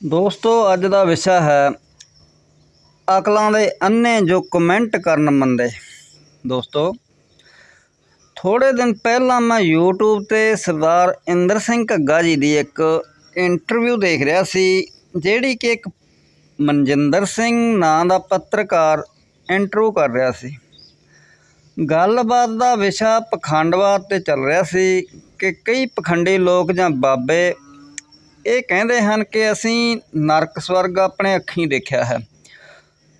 ਦੋਸਤੋ, ਅੱਜ ਦਾ ਵਿਸ਼ਾ ਹੈ ਅਕਲਾਂ ਦੇ ਅੰਨੇ ਜੋ ਕਮੈਂਟ ਕਰਨ ਮੰਦੇ। ਦੋਸਤੋ ਥੋੜੇ ਦਿਨ ਪਹਿਲਾਂ ਮੈਂ YouTube ਤੇ ਸਰਦਾਰ ਇੰਦਰ ਸਿੰਘ ਘੱਗਾ ਜੀ ਦੀ ਇੱਕ ਇੰਟਰਵਿਊ ਦੇਖ ਰਿਹਾ ਸੀ, ਜਿਹੜੀ ਕਿ ਇੱਕ ਮਨਜਿੰਦਰ ਸਿੰਘ ਨਾਂ ਦਾ ਪੱਤਰਕਾਰ ਇੰਟਰਵਿਊ ਕਰ ਰਿਹਾ ਸੀ। ਗੱਲਬਾਤ ਦਾ ਵਿਸ਼ਾ ਪਖੰਡਵਾਦ ਤੇ ਚੱਲ ਰਿਹਾ ਸੀ ਕਿ ਕਈ ਪਖੰਡੀ ਲੋਕ ਜਾਂ ਬਾਬੇ ਇਹ ਕਹਿੰਦੇ ਹਨ ਕਿ ਅਸੀਂ ਨਰਕ ਸਵਰਗ ਆਪਣੇ ਅੱਖੀਂ ਦੇਖਿਆ ਹੈ।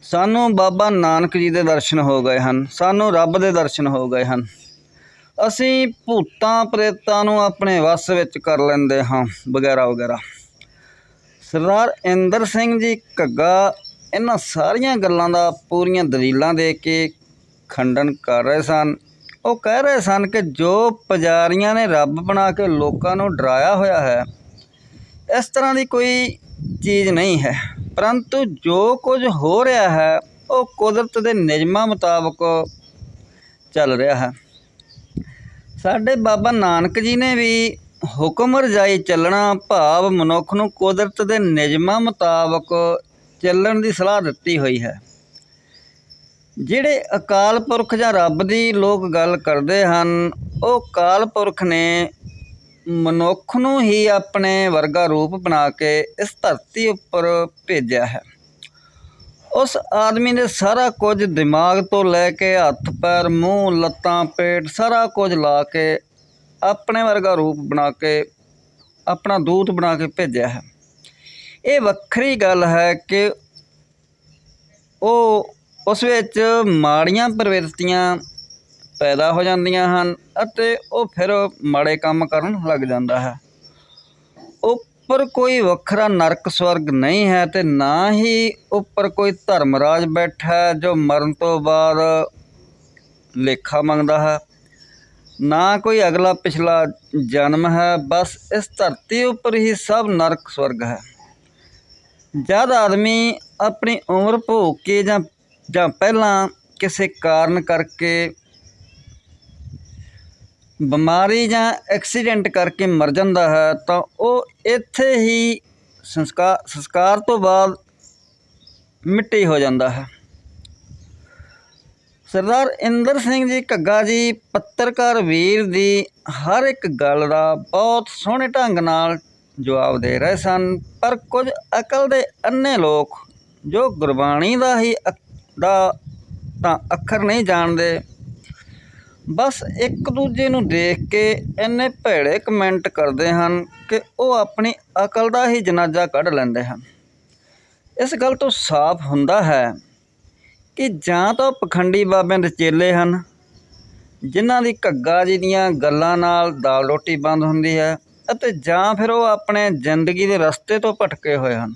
ਸਾਨੂੰ ਬਾਬਾ ਨਾਨਕ ਜੀ ਦੇ ਦਰਸ਼ਨ ਹੋ ਗਏ ਹਨ, ਸਾਨੂੰ ਰੱਬ ਦੇ ਦਰਸ਼ਨ ਹੋ ਗਏ ਹਨ। ਅਸੀਂ ਭੂਤਾਂ ਪ੍ਰੇਤਾਂ ਨੂੰ ਆਪਣੇ ਵੱਸ ਵਿੱਚ ਕਰ ਲੈਂਦੇ ਹਾਂ, ਵਗੈਰਾ ਵਗੈਰਾ। ਸਰਦਾਰ ਇੰਦਰ ਸਿੰਘ ਜੀ ਘੱਗਾ ਇਹਨਾਂ ਸਾਰੀਆਂ ਗੱਲਾਂ ਦਾ ਪੂਰੀਆਂ ਦਲੀਲਾਂ ਦੇ ਕੇ ਖੰਡਨ ਕਰ ਰਹੇ ਸਨ। ਉਹ ਕਹਿ ਰਹੇ ਸਨ ਕਿ ਜੋ ਪੁਜਾਰੀਆਂ ਨੇ ਰੱਬ ਬਣਾ ਕੇ ਲੋਕਾਂ ਨੂੰ ਡਰਾਇਆ ਹੋਇਆ ਹੈ ਇਸ ਤਰ੍ਹਾਂ ਦੀ ਕੋਈ ਚੀਜ਼ ਨਹੀਂ ਹੈ। ਪਰੰਤੂ ਜੋ ਕੁਝ ਹੋ ਰਿਹਾ ਹੈ, ਉਹ ਕੁਦਰਤ ਦੇ ਨਿਯਮਾਂ ਮੁਤਾਬਕ ਚੱਲ ਰਿਹਾ ਹੈ। ਸਾਡੇ ਬਾਬਾ ਨਾਨਕ ਜੀ ਨੇ ਵੀ ਹੁਕਮ ਰਜਾਈ ਚੱਲਣਾ ਭਾਵ ਮਨੁੱਖ ਨੂੰ ਕੁਦਰਤ ਦੇ ਨਿਯਮਾਂ ਮੁਤਾਬਕ ਚੱਲਣ ਦੀ ਸਲਾਹ ਦਿੱਤੀ ਹੋਈ ਹੈ। ਜਿਹੜੇ ਅਕਾਲ ਪੁਰਖ ਜਾਂ ਰੱਬ ਦੀ ਲੋਕ ਗੱਲ ਕਰਦੇ ਹਨ, ਉਹ ਅਕਾਲ ਪੁਰਖ ਨੇ ਮਨੁੱਖ ਨੂੰ ਹੀ ਆਪਣੇ ਵਰਗਾ ਰੂਪ ਬਣਾ ਕੇ ਇਸ ਧਰਤੀ ਉੱਪਰ ਭੇਜਿਆ ਹੈ। ਉਸ ਆਦਮੀ ਨੇ ਸਾਰਾ ਕੁਝ ਦਿਮਾਗ ਤੋਂ ਲੈ ਕੇ ਹੱਥ, ਪੈਰ, ਮੂੰਹ, ਲੱਤਾਂ, ਪੇਟ ਸਾਰਾ ਕੁਝ ਲਾ ਕੇ ਆਪਣੇ ਵਰਗਾ ਰੂਪ ਬਣਾ ਕੇ, ਆਪਣਾ ਦੂਤ ਬਣਾ ਕੇ ਭੇਜਿਆ ਹੈ। ਇਹ ਵੱਖਰੀ ਗੱਲ ਹੈ ਕਿ ਉਹ ਉਸ ਵਿੱਚ ਮਾੜੀਆਂ ਪ੍ਰਵਿਰਤੀਆਂ ਪੈਦਾ ਹੋ ਜਾਂਦੀਆਂ ਹਨ ਅਤੇ ਉਹ ਫਿਰ ਮਾੜੇ ਕੰਮ ਕਰਨ ਲੱਗ ਜਾਂਦਾ ਹੈ। ਉੱਪਰ ਕੋਈ ਵੱਖਰਾ ਨਰਕ ਸਵਰਗ ਨਹੀਂ ਹੈ ਤੇ ਨਾ ਹੀ ਉੱਪਰ ਕੋਈ ਧਰਮਰਾਜ ਬੈਠਾ ਜੋ ਮਰਨ ਤੋਂ ਬਾਅਦ ਲੇਖਾ ਮੰਗਦਾ ਹੈ। ਨਾ ਕੋਈ ਅਗਲਾ ਪਿਛਲਾ ਜਨਮ ਹੈ, ਬਸ ਇਸ ਧਰਤੀ ਉੱਪਰ ਹੀ ਸਭ ਨਰਕ ਸਵਰਗ ਹੈ। ਜਦ ਆਦਮੀ ਆਪਣੀ ਉਮਰ ਭੋਗ ਕੇ ਜਾਂ ਜਾਂ ਪਹਿਲਾਂ ਕਿਸੇ ਕਾਰਨ ਕਰਕੇ ਬਿਮਾਰੀ ਜਾਂ ਐਕਸੀਡੈਂਟ ਕਰਕੇ ਮਰ ਜਾਂਦਾ ਹੈ, ਤਾਂ ਉਹ ਇੱਥੇ ਹੀ ਸੰਸਕਾਰ ਸੰਸਕਾਰ ਤੋਂ ਬਾਅਦ ਮਿੱਟੀ ਹੋ ਜਾਂਦਾ ਹੈ। ਸਰਦਾਰ ਇੰਦਰ ਸਿੰਘ ਜੀ ਘੱਗਾ ਜੀ ਪੱਤਰਕਾਰ ਵੀਰ ਦੀ ਹਰ ਇੱਕ ਗੱਲ ਦਾ ਬਹੁਤ ਸੋਹਣੇ ਢੰਗ ਨਾਲ ਜਵਾਬ ਦੇ ਰਹੇ ਸਨ, ਪਰ ਕੁਝ ਅਕਲ ਦੇ ਅੰਨੇ ਲੋਕ ਜੋ ਗੁਰਬਾਣੀ ਦਾ ਹੀ ਦਾ ਤਾਂ ਅੱਖਰ ਨਹੀਂ ਜਾਣਦੇ ਬਸ ਇੱਕ ਦੂਜੇ ਨੂੰ ਦੇਖ ਕੇ ਇੰਨੇ ਭੈੜੇ ਕਮੈਂਟ ਕਰਦੇ ਹਨ ਕਿ ਉਹ ਆਪਣੀ ਅਕਲ ਦਾ ਹੀ ਜਨਾਜ਼ਾ ਕੱਢ ਲੈਂਦੇ ਹਨ। ਇਸ ਗੱਲ ਤੋਂ ਸਾਫ਼ ਹੁੰਦਾ ਹੈ ਕਿ ਜਾਂ ਤਾਂ ਪਖੰਡੀ ਬਾਬਿਆਂ ਦੇ ਚੇਲੇ ਹਨ, ਜਿਨ੍ਹਾਂ ਦੀ ਘੱਗਾ ਜੀ ਦੀਆਂ ਗੱਲਾਂ ਨਾਲ ਦਾਲ ਰੋਟੀ ਬੰਦ ਹੁੰਦੀ ਹੈ ਅਤੇ ਜਾਂ ਫਿਰ ਉਹ ਆਪਣੇ ਜ਼ਿੰਦਗੀ ਦੇ ਰਸਤੇ ਤੋਂ ਭਟਕੇ ਹੋਏ ਹਨ।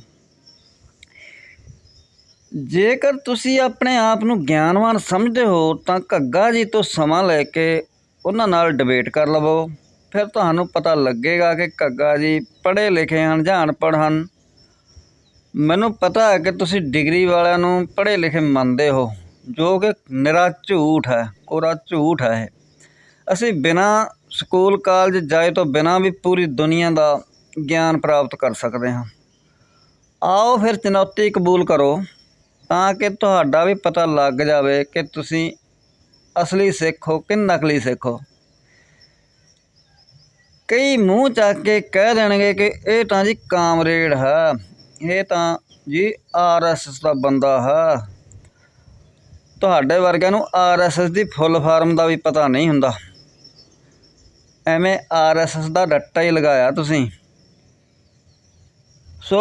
ਜੇਕਰ ਤੁਸੀਂ ਆਪਣੇ ਆਪ ਨੂੰ ਗਿਆਨਵਾਨ ਸਮਝਦੇ ਹੋ, ਤਾਂ ਘੱਗਾ ਜੀ ਤੋਂ ਸਮਾਂ ਲੈ ਕੇ ਉਹਨਾਂ ਨਾਲ ਡਿਬੇਟ ਕਰ ਲਵੋ। ਫਿਰ ਤੁਹਾਨੂੰ ਪਤਾ ਲੱਗੇਗਾ ਕਿ ਘੱਗਾ ਜੀ ਪੜ੍ਹੇ ਲਿਖੇ ਹਨ ਜਾਂ ਅਨਪੜ੍ਹ ਹਨ। ਮੈਨੂੰ ਪਤਾ ਹੈ ਕਿ ਤੁਸੀਂ ਡਿਗਰੀ ਵਾਲਿਆਂ ਨੂੰ ਪੜ੍ਹੇ ਲਿਖੇ ਮੰਨਦੇ ਹੋ, ਜੋ ਕਿ ਨਿਰਾ ਝੂਠ ਹੈ ਕੋਰਾ ਝੂਠ ਹੈ ਅਸੀਂ ਬਿਨਾ ਸਕੂਲ ਕਾਲਜ ਜਾਏ ਤੋਂ ਬਿਨਾ ਵੀ ਪੂਰੀ ਦੁਨੀਆ ਦਾ ਗਿਆਨ ਪ੍ਰਾਪਤ ਕਰ ਸਕਦੇ ਹਾਂ। ਆਓ ਫਿਰ ਚੁਣੌਤੀ ਕਬੂਲ ਕਰੋ। ਤਾਂ ਕਿ ਤੁਹਾਡਾ ਵੀ ਪਤਾ ਲੱਗ ਜਾਵੇ ਕਿ ਤੁਸੀਂ ਅਸਲੀ ਸਿੱਖ ਹੋ ਕਿ ਨਕਲੀ ਸਿੱਖ ਹੋ। ਕਈ ਮੂੰਹ ਚੱਕ ਕੇ ਕਹਿ ਦੇਣਗੇ ਕਿ ਇਹ ਤਾਂ ਜੀ ਕਾਮਰੇਡ ਹੈ, ਇਹ ਤਾਂ ਜੀ ਆਰਐਸਐਸ ਦਾ ਬੰਦਾ ਹੈ। ਤੁਹਾਡੇ ਵਰਗਿਆਂ ਨੂੰ ਆਰਐਸਐਸ ਦੀ ਫੁੱਲ ਫਾਰਮ ਦਾ ਵੀ ਪਤਾ ਨਹੀਂ ਹੁੰਦਾ। ਐਵੇਂ ਆਰਐਸਐਸ ਦਾ ਡੱਟਾ ਹੀ ਲਗਾਇਆ ਤੁਸੀਂ। ਸੋ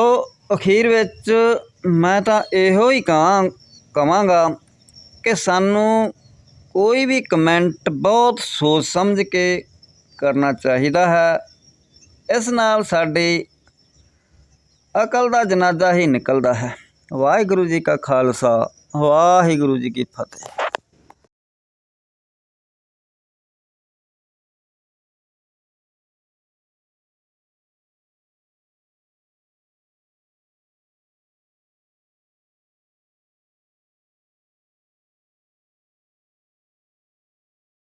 ਅਖੀਰ ਵਿੱਚ ਮੈਂ ਤਾਂ ਇਹੋ ਹੀ ਕਹਾਂ ਕਹਾਂਗਾ ਕਿ ਸਾਨੂੰ ਕੋਈ ਵੀ ਕਮੈਂਟ ਬਹੁਤ ਸੋਚ ਸਮਝ ਕੇ ਕਰਨਾ ਚਾਹੀਦਾ ਹੈ। ਇਸ ਨਾਲ ਸਾਡੀ ਅਕਲ ਦਾ ਜਨਾਜ਼ਾ ਹੀ ਨਿਕਲਦਾ ਹੈ। ਵਾਹਿਗੁਰੂ ਜੀ ਕਾ ਖਾਲਸਾ, ਵਾਹਿਗੁਰੂ ਜੀ ਕੀ ਫਤਿਹ।